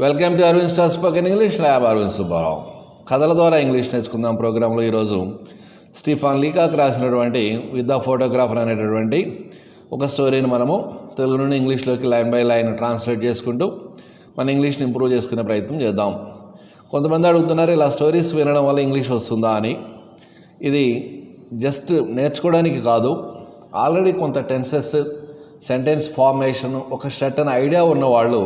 Welcome to Aravind star spoken English. Lab Aravind Subbarao. కథల ద్వారా English నేర్చుకుందాం ప్రోగ్రాంలో ఈరోజు స్టీఫాన్ లీకాక్ రాసినటువంటి విత్ ద ఫోటోగ్రాఫర్ అనేటటువంటి ఒక స్టోరీని మనము తెలుగు నుండి ఇంగ్లీష్లోకి లైన్ బై లైన్ ట్రాన్స్లేట్ చేసుకుంటూ మన ఇంగ్లీష్ని ఇంప్రూవ్ చేసుకునే ప్రయత్నం చేద్దాం. కొంతమంది అడుగుతున్నారు ఇలా స్టోరీస్ వినడం వల్ల ఇంగ్లీష్ వస్తుందా అని. ఇది జస్ట్ నేర్చుకోవడానికి కాదు ఆల్రెడీ కొంత టెన్సెస్ సెంటెన్స్ ఫార్మేషన్ ఒక షర్టన్ ఐడియా ఉన్నవాళ్ళు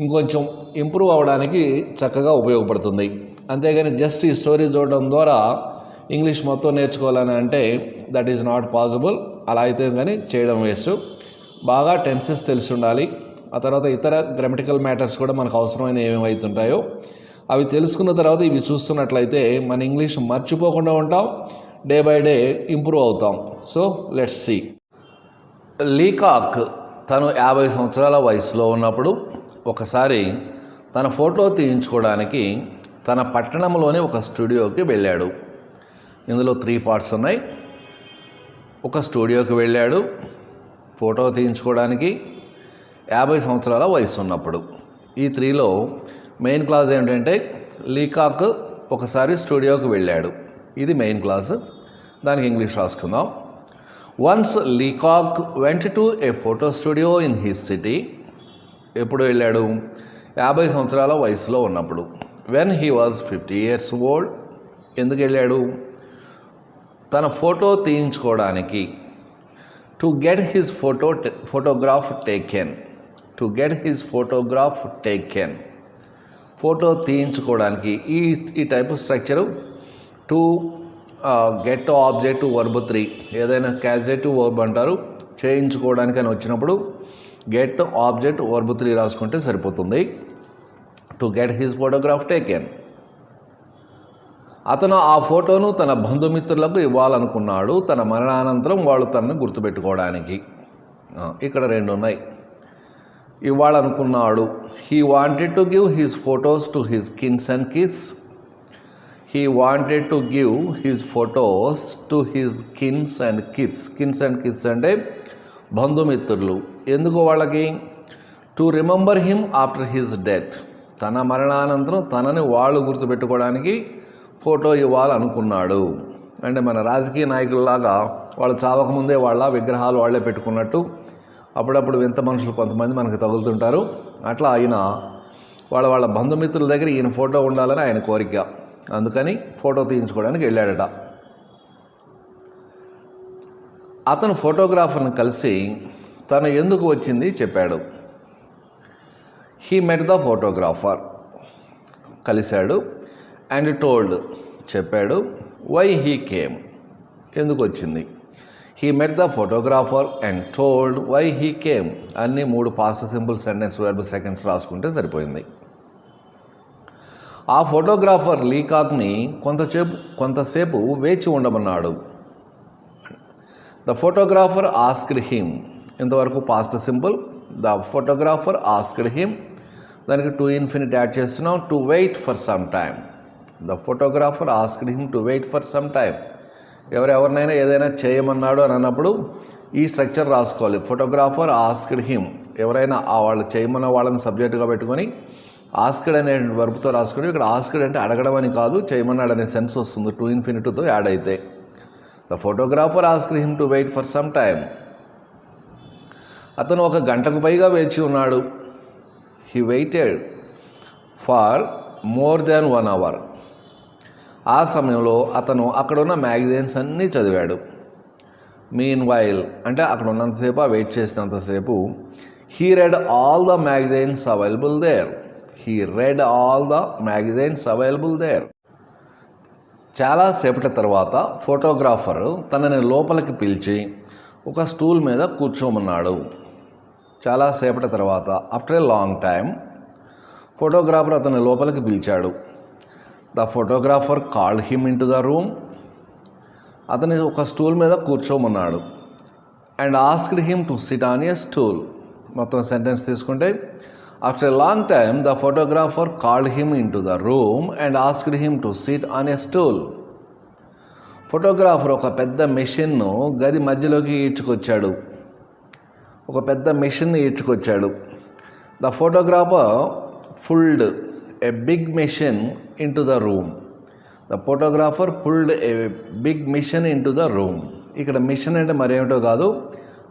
ఇంకొంచెం ఇంప్రూవ్ అవ్వడానికి చక్కగా ఉపయోగపడుతుంది. అంతేగాని జస్ట్ ఈ స్టోరీ చూడడం ద్వారా ఇంగ్లీష్ మొత్తం నేర్చుకోవాలని అంటే దట్ ఈజ్ నాట్ పాసిబుల్ అలా అయితే కానీ చేయడం వేస్ట్ బాగా టెన్సెస్ తెలిసి ఉండాలి. ఆ తర్వాత ఇతర గ్రామటికల్ మ్యాటర్స్ కూడా మనకు అవసరమైన ఏమేమి అవుతుంటాయో అవి తెలుసుకున్న తర్వాత ఇవి చూస్తున్నట్లయితే మన ఇంగ్లీష్ మర్చిపోకుండా ఉంటాం. డే బై డే ఇంప్రూవ్ అవుతాం. సో లెట్స్ సీ లీకాక్ తను యాభై సంవత్సరాల వయసులో ఉన్నప్పుడు ఒకసారి తన ఫోటో తీయించుకోవడానికి తన పట్టణంలోని ఒక స్టూడియోకి వెళ్ళాడు. ఇందులో త్రీ పార్ట్స్ ఉన్నాయి. ఒక స్టూడియోకి వెళ్ళాడు. ఫోటో తీయించుకోవడానికి యాభై సంవత్సరాల వయసు ఉన్నప్పుడు. ఈ త్రీలో మెయిన్ క్లాస్ ఏంటంటే లీకాక్ ఒకసారి స్టూడియోకి వెళ్ళాడు. ఇది మెయిన్ క్లాస్ దానికి English రాసుకుందాం. Once Leacock went to a photo studio in his city ఎప్పుడు వెళ్ళాడు? యాభై సంవత్సరాల వయసులో ఉన్నప్పుడు when he was fifty years old ఎందుకు వెళ్ళాడు? తన photo తీయించుకోవడానికి to get his photo photograph taken to get his photograph taken photo తీయించుకోవడానికి ఈ ఈ type structure to get object verb three ఏదైనా క్యాజెట్ వర్బ్ అంటారు చేయించుకోవడానికి అని వచ్చినప్పుడు గెట్ ఆబ్జెక్ట్ వర్బ్ త్రీ రాసుకుంటే సరిపోతుంది. To get his photograph taken అతను ఆ ఫోటోను తన బంధుమిత్రులకు ఇవ్వాలనుకున్నాడు. తన మరణానంతరం వాళ్ళు తనను గుర్తుపెట్టుకోవడానికి. ఇక్కడ రెండు ఉన్నాయి ఇవ్వాలనుకున్నాడు. He wanted to give his photos to his kins and kiss he wanted to give his photos to his kins and kiss kins and kiss అంటే బంధుమిత్రులు. ఎందుకు వాళ్ళకి? To remember him after his death తన మరణానంతరం తనని వాళ్ళు గుర్తుపెట్టుకోవడానికి photo ఇవ్వాలనుకున్నాడు అంటే మన రాజకీయ నాయకుల్లాగా వాళ్ళు చావకముందే వాళ్ళ విగ్రహాలు వాళ్ళే పెట్టుకున్నట్టు అప్పుడప్పుడు వింత మనుషులు కొంతమంది మనకు తగులుతుంటారు. అట్లా ఆయన వాళ్ళ వాళ్ళ బంధుమిత్రుల దగ్గర ఈయన ఫోటో ఉండాలని ఆయన కోరిక. అందుకని ఫోటో తీయించుకోవడానికి వెళ్ళాడట. అతను ఫోటోగ్రాఫర్ని కలిసి తను ఎందుకు వచ్చింది చెప్పాడు. హీ మెట్ ద ఫోటోగ్రాఫర్ కలిశాడు. అండ్ టోల్డ్ చెప్పాడు వై హీ కేమ్ ఎందుకు వచ్చింది? He met the photographer and told why he came అన్ని మూడు past simple sentence verb seconds రాసుకుంటే సరిపోయింది. ఆ ఫోటోగ్రాఫర్ లీకాక్ని కొంతసేపు కొంతసేపు వేచి ఉండమన్నాడు. ద ఫోటోగ్రాఫర్ ఆస్క్డ్ హిమ్ ఇంతవరకు past simple the photographer asked him దానికి టూ ఇన్ఫినిట్ యాడ్ చేస్తున్నాం to wait for some time the photographer asked him to wait for some time ఎవరెవరినైనా ఏదైనా చేయమన్నాడు అని అన్నప్పుడు ఈ స్ట్రక్చర్ రాసుకోవాలి. ఫోటోగ్రాఫర్ ఆస్క్డ్ హిమ్ ఎవరైనా ఆ వాళ్ళు చేయమన్న వాళ్ళని సబ్జెక్టుగా పెట్టుకొని ఆస్క్డ్ అనే వర్బ్తో రాసుకుని ఇక్కడ ఆస్క్డ్ అంటే అడగడం అని కాదు చేయమన్నాడు అనే సెన్స్ వస్తుంది టూ ఇన్ఫినిటీతో యాడ్ అయితే. The photographer asked him to wait for some time అతను ఒక గంటకు పైగా వేచి ఉన్నాడు. He waited far more than one hour ఆ సమయంలో అతను అక్కడున్న మ్యాగజైన్స్ అన్నీ చదివాడు. మీన్ వైల్ అంటే అక్కడ ఉన్నంతసేపు ఆ wait చేసినంతసేపు he read all the magazines available there he read all the magazines available there చాలాసేపటి తర్వాత ఫోటోగ్రాఫర్ తనని లోపలికి పిలిచి ఒక స్టూల్ మీద కూర్చోమన్నాడు. చాలాసేపటి తర్వాత after a long time photographer అతని లోపలికి పిలిచాడు. The photographer called him into the room అతని ఒక స్టూల్ మీద కూర్చోమన్నాడు and asked him to sit on a stool మొత్తం సెంటెన్స్ తీసుకుంటే after a long time the photographer called him into the room and asked him to sit on a stool photographer ఒక పెద్ద మెషిన్ను గది మధ్యలోకి ఈడ్చుకొచ్చాడు. ఒక పెద్ద machine ఈడ్చుకొచ్చాడు. The photographer pulled big machine into the room. The photographer pulled a big machine into the room. ఇక్కడ machine అంటే మరేమిటో కాదు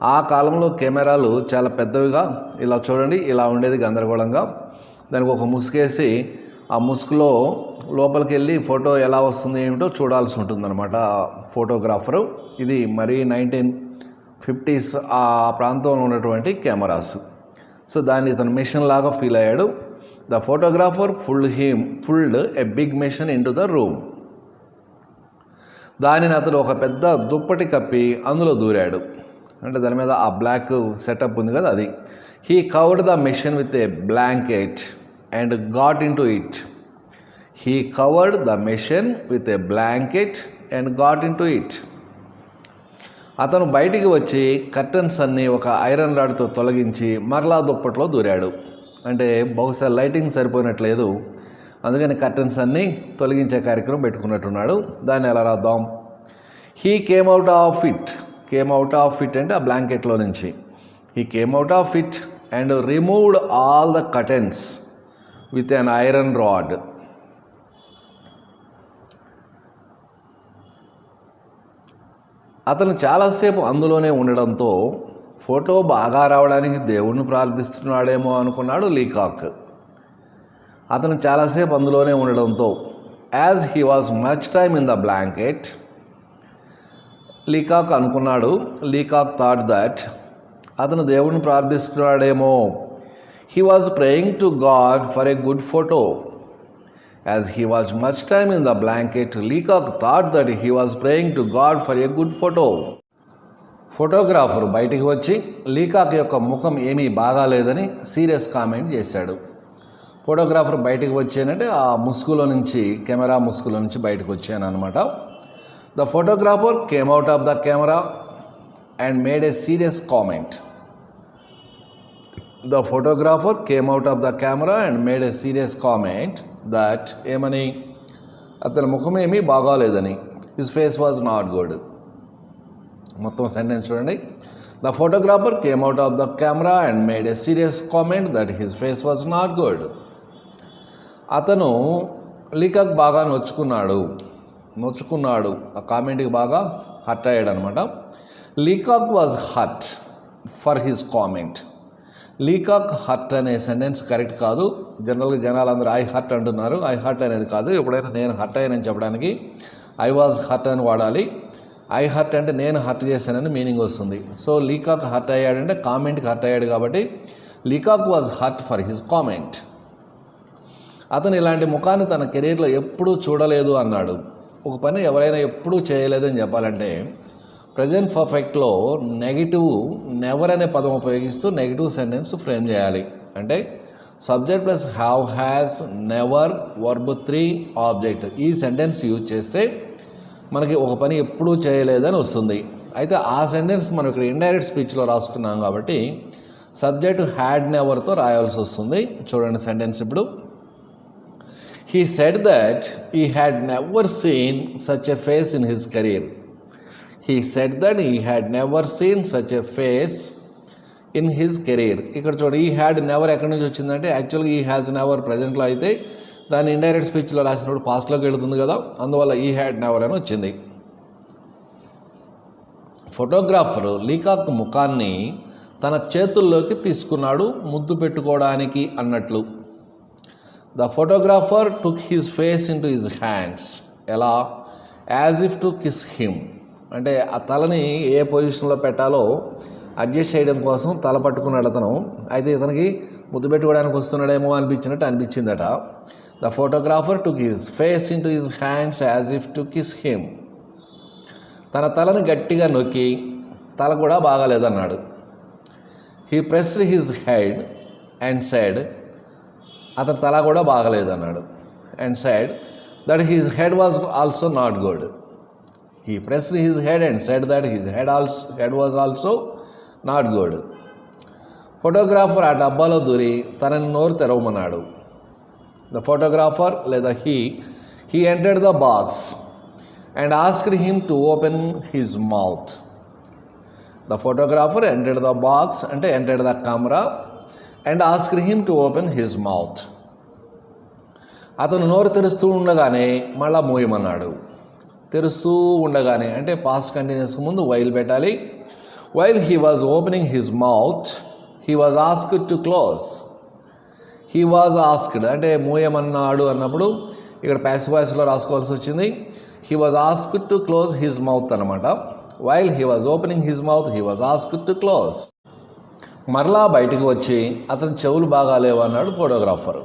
ఆ కాలంలో కెమెరాలు చాలా పెద్దవిగా ఇలా చూడండి ఇలా ఉండేది గందరగోళంగా. దానికి ఒక ముసుగేసి ఆ ముసుగులో లోపలికి వెళ్ళి ఫోటో ఎలా వస్తుంది ఏమిటో చూడాల్సి ఉంటుందన్నమాట ఫోటోగ్రాఫరు. ఇది మరీ నైన్టీన్ ఫిఫ్టీస్ ఆ ప్రాంతంలో ఉన్నటువంటి కెమెరాస్. సో దాన్ని ఇతను మిషన్ లాగా ఫీల్ అయ్యాడు. The photographer pull him pulled a big machine into the room. దానిని అతను ఒక పెద్ద దుప్పటి కప్పి అందులో దూరాడు. అంటే దాని మీద ఆ బ్లాక్ సెటప్ ఉంది కదా అది. He covered the machine with a blanket and got into it. He covered the machine with a blanket and got into it. అతను బయటికి వచ్చి కర్టన్స్ అన్నీ ఒక ఐరన్ రాడ్తో తొలగించి మరలా దుప్పట్లో దూరాడు. అంటే బహుశా లైటింగ్ సరిపోయినట్లేదు. అందుకని కర్టన్స్ అన్నీ తొలగించే కార్యక్రమం పెట్టుకున్నట్టున్నాడు. దాన్ని ఎలా రాద్దాం. He came out of it came out of it అంటే ఆ బ్లాంకెట్లో నుంచి. He came out of it and removed all the curtains with an iron rod అతను చాలాసేపు అందులోనే ఉండడంతో ఫోటో బాగా రావడానికి దేవుణ్ణి ప్రార్థిస్తున్నాడేమో అనుకున్నాడు లీకాక్. అతను చాలాసేపు అందులోనే ఉండడంతో as he was much time in the blanket Leacock అనుకున్నాడు లీకాక్ థాట్ దట్ అతను దేవుణ్ణి ప్రార్థిస్తున్నాడేమో. He was praying to God for a good photo as he was much time in the blanket Leacock thought that he was praying to God for a good photo photographer బయటికి వచ్చి Leacock యొక్క ముఖం ఏమీ బాగాలేదని serious comment చేశాడు. Photographer బయటికి వచ్చానంటే ఆ ముసుగులో నుంచి కెమెరా ముసుగులో నుంచి బయటకు వచ్చాను అనమాట the photographer came out of the camera and made a serious comment the photographer came out of the camera and made a serious comment that ఏమని? అతని ముఖం ఏమీ బాగాలేదని. His face was not good మొత్తం సెంటెన్స్ చూడండి. The photographer came out of the camera and made a serious comment that his face was not good అతను Leacock బాగా నొచ్చుకున్నాడు. నొచ్చుకున్నాడు. ఆ కామెంట్కి బాగా హర్ట్ అయ్యాడు అనమాట Leacock was hurt for his comment Leacock hurt అనే sentence correct కాదు. జనరల్గా జనాలందరూ ఐ హర్ట్ అంటున్నారు. ఐ హర్ట్ అనేది కాదు. ఎప్పుడైనా నేను హర్ట్ అయ్యానని చెప్పడానికి ఐ వాజ్ హర్ట్ అని వాడాలి. ఐ హర్ట్ అంటే నేను హర్ట్ చేశానని మీనింగ్ వస్తుంది. సో లీకాక్ హర్ట్ అయ్యాడంటే కామెంట్కి హర్ట్ అయ్యాడు కాబట్టి Leacock was hurt for his comment. అతను ఇలాంటి ముఖాన్ని తన కెరీర్లో ఎప్పుడూ చూడలేదు అన్నాడు. ఒక పని ఎవరైనా ఎప్పుడూ చేయలేదని చెప్పాలంటే ప్రజెంట్ పర్ఫెక్ట్లో నెగిటివ్ నెవర్ అనే పదం ఉపయోగిస్తూ నెగిటివ్ సెంటెన్స్ ఫ్రేమ్ చేయాలి. అంటే subject plus have has never verb three object ఈ సెంటెన్స్ యూజ్ చేస్తే మనకి ఒక పని ఎప్పుడూ చేయలేదని వస్తుంది. అయితే ఆ సెంటెన్స్ మనం ఇక్కడ ఇండైరెక్ట్ స్పీచ్లో రాసుకున్నాం కాబట్టి సబ్జెక్ట్ హ్యాడ్ నెవర్తో రాయాల్సి వస్తుంది. చూడండి సెంటెన్స్ ఇప్పుడు. He said that he had never seen such a face in his career he said that he had never seen such a face in his career ఇక్కడ చూడండి ఈ హ్యాడ్ నెవర్ ఎక్కడి నుంచి వచ్చిందంటే యాక్చువల్గా ఈ హ్యాస్ నెవర్ ప్రజెంట్లో అయితే దాన్ని ఇండైరెక్ట్ స్పీచ్లో రాసినప్పుడు పాస్ట్లోకి వెళుతుంది కదా అందువల్ల ఈ హ్యాడ్ నెవర్ అని వచ్చింది. ఫోటోగ్రాఫర్ లీకాక్ ముఖాన్ని తన చేతుల్లోకి తీసుకున్నాడు ముద్దు పెట్టుకోవడానికి అన్నట్లు. The photographer took his face into his hands ఎలా? As if to kiss him అంటే ఆ తలని ఏ పొజిషన్లో పెట్టాలో అడ్జస్ట్ చేయడం కోసం తల పట్టుకున్నాడు అతను. అయితే ఇతనికి ముద్దు పెట్టుకోవడానికి వస్తున్నాడేమో అనిపించినట్టు అనిపించిందట. The photographer took his face into his hands as if to kiss him తన తలని గట్టిగా నొక్కి తల కూడా బాగాలేదన్నాడు. He pressed his head and said అతని తల కూడా బాగలేదన్నాడు. And said that his head was also not good he pressed his head and said that his head also head was also not good photographer ఆ డబ్బాలో దూరి తనని నోరు తెరవమన్నాడు the photographer లేదా he he entered the box and asked him to open his mouth the photographer entered the box అంటే entered the camera and asked him to open his mouth అతను నోరు తెరుస్తూ ఉండగానే మళ్ళా మూయమన్నాడు. తెరుస్తూ ఉండగానే అంటే పాస్ట్ కంటిన్యూస్కి ముందు వైల్ పెట్టాలి. While he was opening his mouth he was asked to close he was asked అంటే మూయమన్నాడు అన్నప్పుడు ఇక్కడ ప్యాసివాయిస్లో రాసుకోవాల్సి వచ్చింది. He was asked to close his mouth అనమాట while he was opening his mouth he was asked to close మరలా బయటికి వచ్చి అతని చెవులు బాగాలేవు అన్నాడు photographer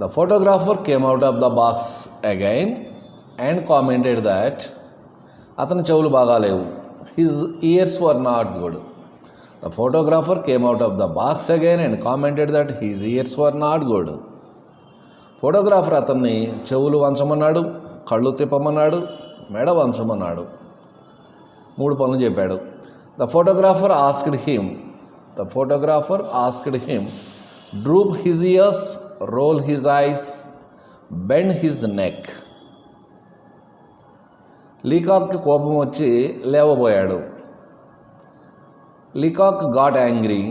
the photographer came out of the box again and commented that అతని చెవులు బాగాలేవు his ears were not good the photographer came out of the box again and commented that his ears were not good photographer అతన్ని చెవులు వంచమన్నాడు కళ్ళు తిప్పమన్నాడు మెడ వంచమన్నాడు. మూడు పనులు చెప్పాడు. The photographer asked him the photographer asked him droop his ears roll his eyes bend his neck లీకాక్కి కోపం వచ్చి లేవబోయాడు. Leacock got angry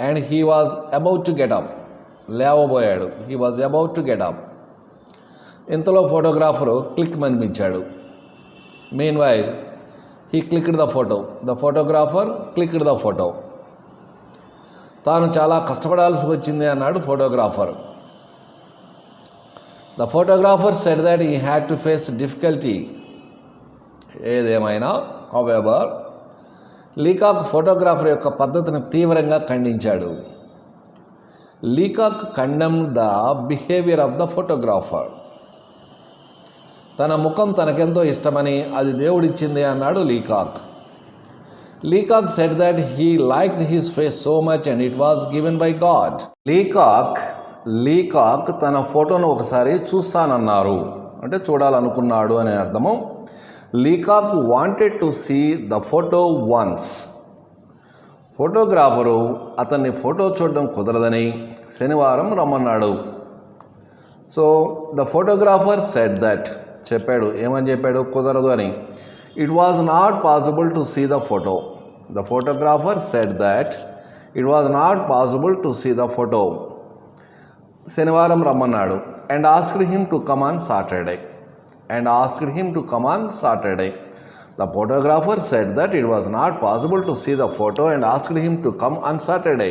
and he was about to get up లేవబోయాడు. He was about to get up ఇంతలో photographer click మనిపించాడు meanwhile he clicked the photo the photographer clicked the photo తాను చాలా కష్టపడాల్సి వచ్చింది అన్నాడు photographer. The photographer said that he had to face difficulty ఏదేమైనా however Leacock photographer యొక్క పద్ధతిని తీవ్రంగా ఖండించాడు. Leacock condemn the behaviour of the photographer. తన ముఖం తనకెంతో ఇష్టమని అది దేవుడిచ్చింది అన్నాడు Leacock. Leacock said that he liked his face so much and it was given by God Leacock Leacock తన ఫోటోను ఒకసారి చూస్తానన్నారు. అంటే చూడాలనుకున్నాడు అనే అర్థము. Leacock wanted to see the photo once photographer అతన్ని ఫోటో చూడడం కుదరదని శనివారం రమ్మన్నాడు. So the photographer said that చెప్పాడు. ఏమని చెప్పాడు? కుదరదు అని. It was not possible to see the photo the photographer said that it was not possible to see the photo శనివారం రమ్మన్నాడు. And asked him to come on Saturday and asked him to come on Saturday the photographer said that it was not possible to see the photo and asked him to come on Saturday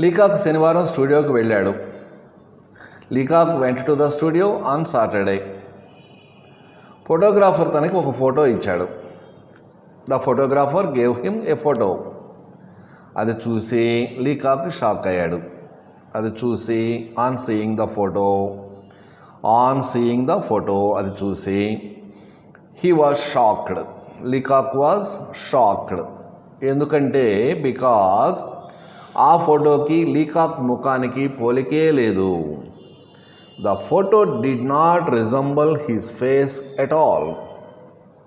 Leacock శనివారం స్టూడియోకి వెళ్ళాడు. Leacock went to the studio on Saturday photographer తనకి ఒక photo ఇచ్చాడు. The photographer gave him a photo అది చూసి Leacock shock అయ్యాడు. అది చూసి on seeing the photo on seeing the photo అది చూసి. He was shocked Leacock was shocked ఎందుకంటే బికాస్ ఆ ఫోటోకి లీకాక్ ముఖానికి పోలికే లేదు. The photo did not resemble his face at all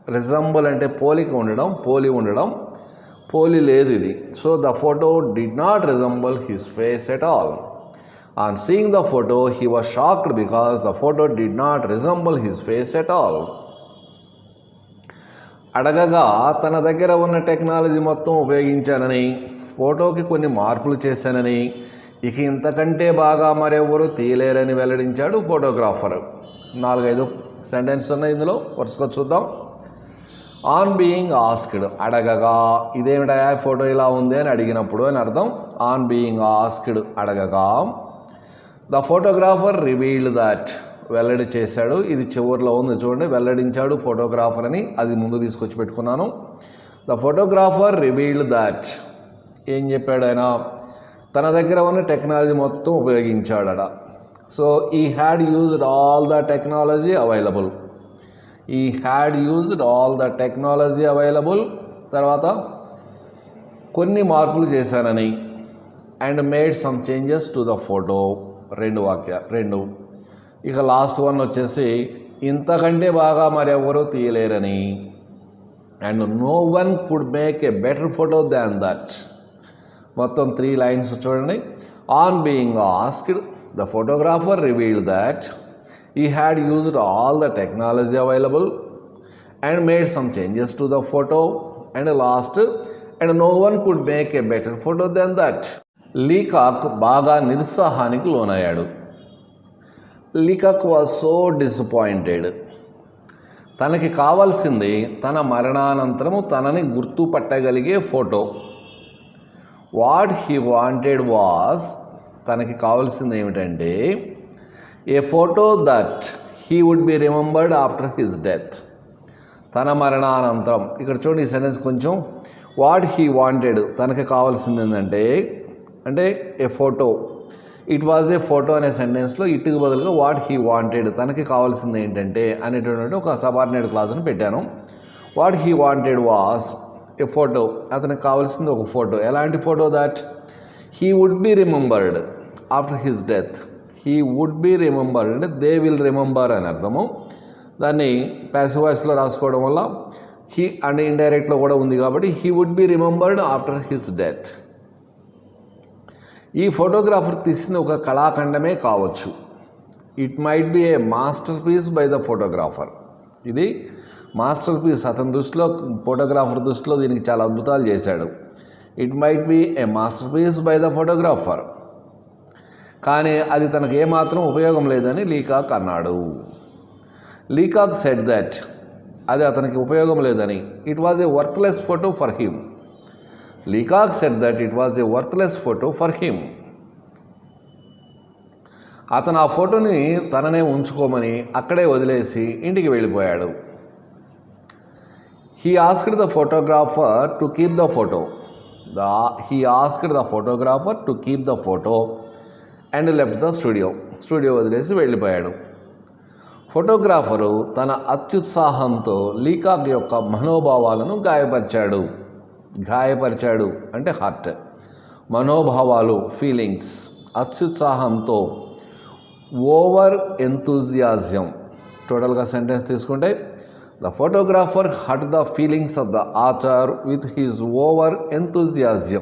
resemble అంటే పోలిక ఉండడం పోలి ఉండడం పోలి లేదు ఇది. So the photo did not resemble his face at all on seeing the photo he was shocked because the photo did not resemble his face at all అడగగా తన దగ్గర ఉన్న టెక్నాలజీ మొత్తం ఉపయోగించానని ఫోటోకి కొన్ని మార్పులు చేశానని ఇక ఇంతకంటే బాగా మరెవ్వరు తీయలేరని వెల్లడించాడు ఫోటోగ్రాఫర్. నాలుగైదు సెంటెన్స్ ఉన్నాయి ఇందులో వరుసగా చూద్దాం. On being asked. అడగగా ఇదేమిటా ఫోటో ఇలా ఉంది అని అడిగినప్పుడు అని అర్థం. On being asked. అడగగా ద ఫోటోగ్రాఫర్ రివీల్డ్ దాట్ వెల్లడి చేశాడు. ఇది చివరిలో ఉంది చూడండి. వెల్లడించాడు ఫోటోగ్రాఫర్ అని. అది ముందు తీసుకొచ్చి పెట్టుకున్నాను. ద ఫోటోగ్రాఫర్ రివీల్డ్ దాట్ ఏం చెప్పాడు ఆయన? తన దగ్గర ఉన్న టెక్నాలజీ మొత్తం ఉపయోగించాడట. So he had used all the technology available he had used all the technology available తర్వాత కొన్ని మార్పులు చేశానని. And made some changes to the photo రెండు వాక్య రెండు. ఇక లాస్ట్ వన్ వచ్చేసి ఇంతకంటే బాగా మరెవరూ తీయలేరని. And no one could make a better photo than that. మొత్తం త్రీ లైన్స్ చూడండి. On being asked the photographer revealed that he had used all the technology available and made some changes to the photo. And last and no one could make a better photo then that. Leacock బాగా నిరుత్సాహానికి లోనయ్యాడు. Leacock was so disappointed. తనకి కావాల్సింది తన మరణానంతరము తనని గుర్తుపట్టగలిగే photo. What he wanted was తనకి కావాల్సింది ఏమిటంటే a photo that he would be remembered after his death. తన మరణానంతరం ఇక్కడ చూడండి ఈ సెంటెన్స్ కొంచెం వాట్ హీ వాంటెడ్ తనకి కావాల్సింది ఏంటంటే అంటే a photo it was a photo అనే సెంటెన్స్లో ఇట్కి బదులుగా వాట్ హీ వాంటెడ్ తనకి కావాల్సింది ఏంటంటే అనేటటువంటి ఒక సబార్డినేట్ క్లాస్ని పెట్టాను. What he wanted was a photo అతనికి కావాల్సింది ఒక ఫోటో ఎలాంటి photo that he would be remembered after his death he would be remembered అంటే దే విల్ రిమెంబర్ అని అర్థము. దాన్ని ప్యాసివ్ వాయిస్లో రాసుకోవడం వల్ల హీ అండ్ ఇండైరెక్ట్లో కూడా ఉంది కాబట్టి he would be remembered after his death ఈ ఫోటోగ్రాఫర్ తీసింది ఒక కళాఖండమే కావచ్చు. It might be a masterpiece by the photographer ఇది మాస్టర్ పీస్ అతని దృష్టిలో ఫోటోగ్రాఫర్ దృష్టిలో దీనికి చాలా అద్భుతాలు చేశాడు. It might be a masterpiece by the photographer కానీ అది తనకు ఏమాత్రం ఉపయోగం లేదని లీకాక్ అన్నాడు. లీకాక్ సెట్ దట్ అది అతనికి ఉపయోగం లేదని. It was a worthless photo for him Leacock said that it was a worthless photo for him అతను ఆ ఫోటోని తననే ఉంచుకోమని అక్కడే వదిలేసి ఇంటికి వెళ్ళిపోయాడు. He asked the photographer to keep the photo the he asked the photographer to keep the photo and left the studio studio వదిలేసి వెళ్ళిపోయాడు. ఫోటోగ్రాఫరు తన అత్యుత్సాహంతో లీకాక్ యొక్క మనోభావాలను గాయపరిచాడు. గాయపరిచాడు అంటే హార్ట్. మనోభావాలు ఫీలింగ్స్ అత్యుత్సాహంతో ఓవర్ ఎంతూజియాజం టోటల్గా సెంటెన్స్ తీసుకుంటే the photographer hurt the feelings of the author with his over enthusiasm